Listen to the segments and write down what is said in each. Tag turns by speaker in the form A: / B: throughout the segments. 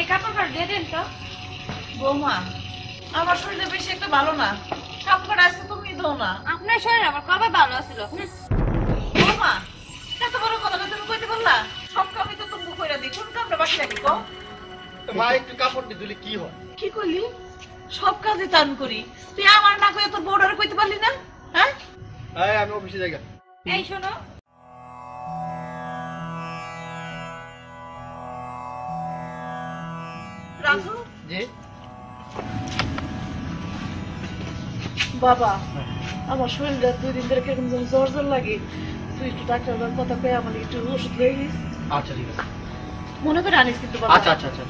A: এই কাপড় ফাড় দিয়ে দিন তো।
B: বৌমা আমার শরীরে বেশি একটা ভালো না। কাপড় আজকে তুমি দাও না।
A: আপনার শরীর আমার কবে ভালো ছিল
B: বৌমা এত বড় কথা তুমি কইতে বললা সব কামই তো তুমি কইরা দিই। কোন কামটা বাকি রাখি কও?
C: মা একটু কাপড় দিয়ে দিলে কি হয়?
B: কি সব কাজে টান করি। তুই আমার না কইয়া তোর বউডারে কইতে পারলি না? হ্যাঁ?
C: আমি অফিসে যাই
A: এই শোনো
B: বাবা আমার শরীরটা দুই দিন ধরে কীরকম যেন জ্বর জ্বর লাগে। তুই একটু ডাক্তার কথা কয়ে আমার একটু ওষুধ লয়ে নিস।
C: আচ্ছা ঠিক আছে।
B: মনে করে আনিস কিন্তু বাবা।
C: আচ্ছা আচ্ছা আচ্ছা।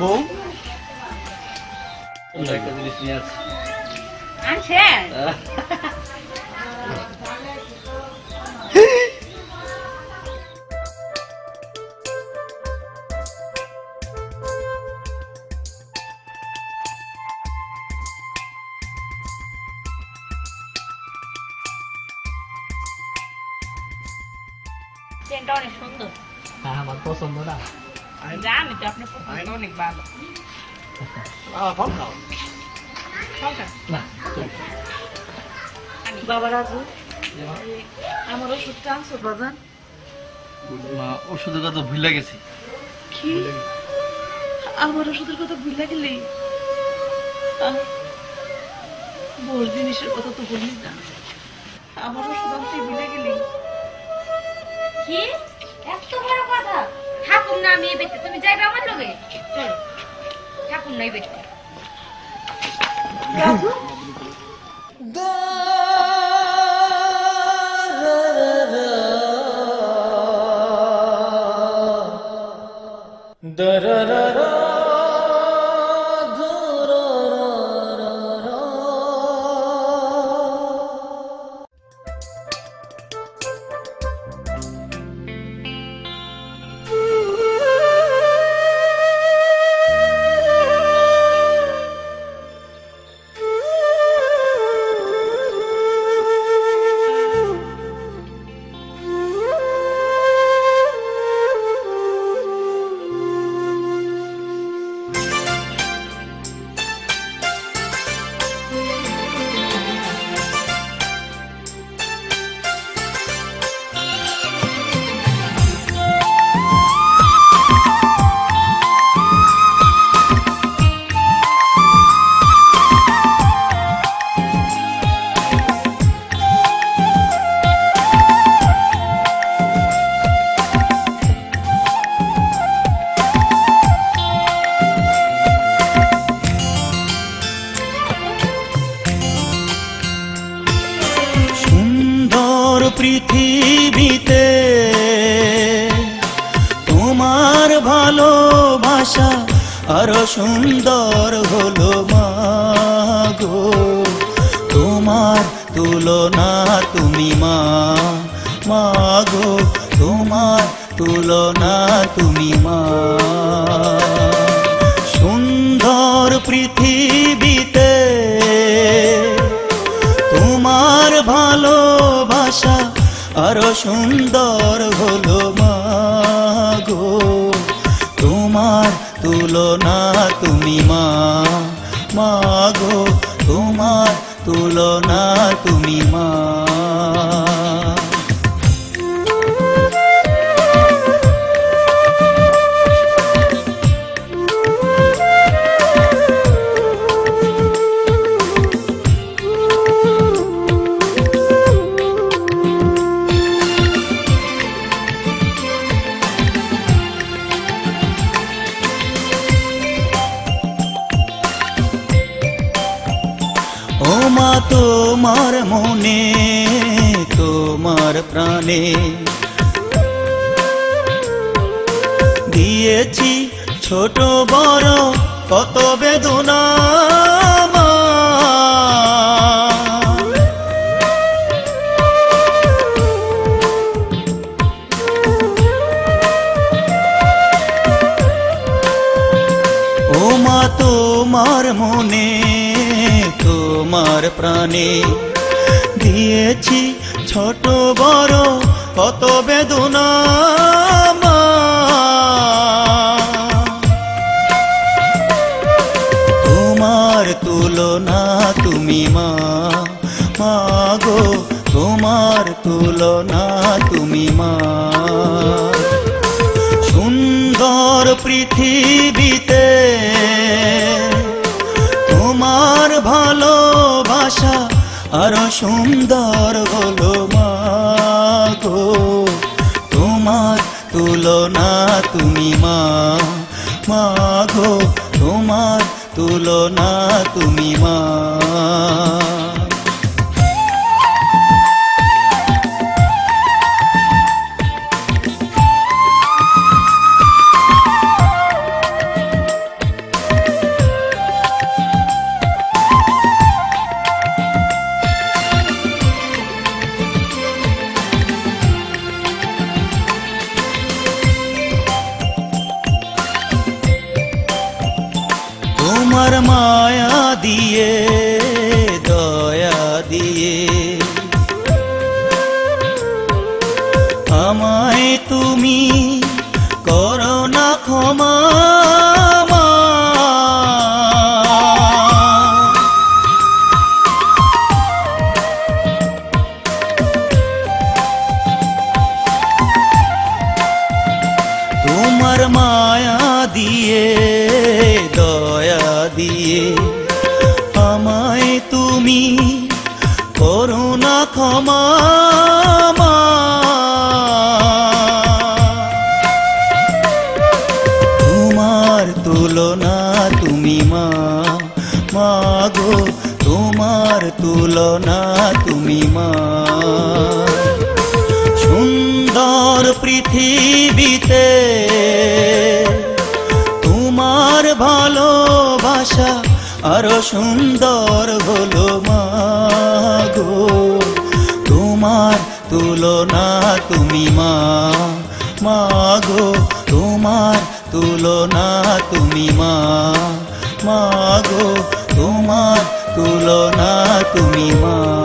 C: বউ তোমরা একটা জিনিস নিয়ে আসছি
A: আনছেন চেনটা অনেক সুন্দর
C: হ্যাঁ আমার পছন্দ না
A: জানি তো আপনার পছন্দ অনেক ভালো।
B: বাবা রাজু আমার ওষুধটা আনছো বাজান
C: মা ওষুধের কথা ভুলে গেছি।
B: কি আমার ওষুধের কথা ভুলে গেলি? আহ, জিনিসের কথা তো বললি না। আমার ওষুধ আনতে ভুলে গেলি?
A: কি এত বড় কথা। ঠাকুর না আমি বেতে তুমি যাইবে আমার লোকে? চলো। থাকুম না বেতে
D: পৃথিবীতে। তোমার ভালোবাসা আরও সুন্দর হলো মাগো তোমার তুলনা তুমি মা মাগো তোমার তুলনা তুমি মা। সুন্দর পৃথিবীতে তোমার ভালোবাসা আরও সুন্দর হলো মাগো। তোমার তুলনা তুমি মা মাগো। তোমার তুলনা তুমি মা। প্রাণে। দিয়েছি ছোট বড় কত বেদনা তোমার মনে তোমার প্রাণে দিয়েছি ছোট বড়, কত বেদনা। তোমার তুলনা তুমি মা মা গো, তোমার তুলনা তুমি মা সুন্দর পৃথিবীতে তোমার ভালোবাসা আরও সুন্দর তুলনা তুমি মা মা গো তোমার তুলনা তুমি মা। তোমার মায়া দিয়ে তুমি মা মা গো, তোমার তুলনা তুমি মা। সুন্দর পৃথিবীতে তোমার ভালোবাসা আরও সুন্দর হলো মা গো। তোমার তুলনা তুমি মা মা গো, তোমার তুলনা তুমি মা। মা গো তোমার তুলনা তুমি মা।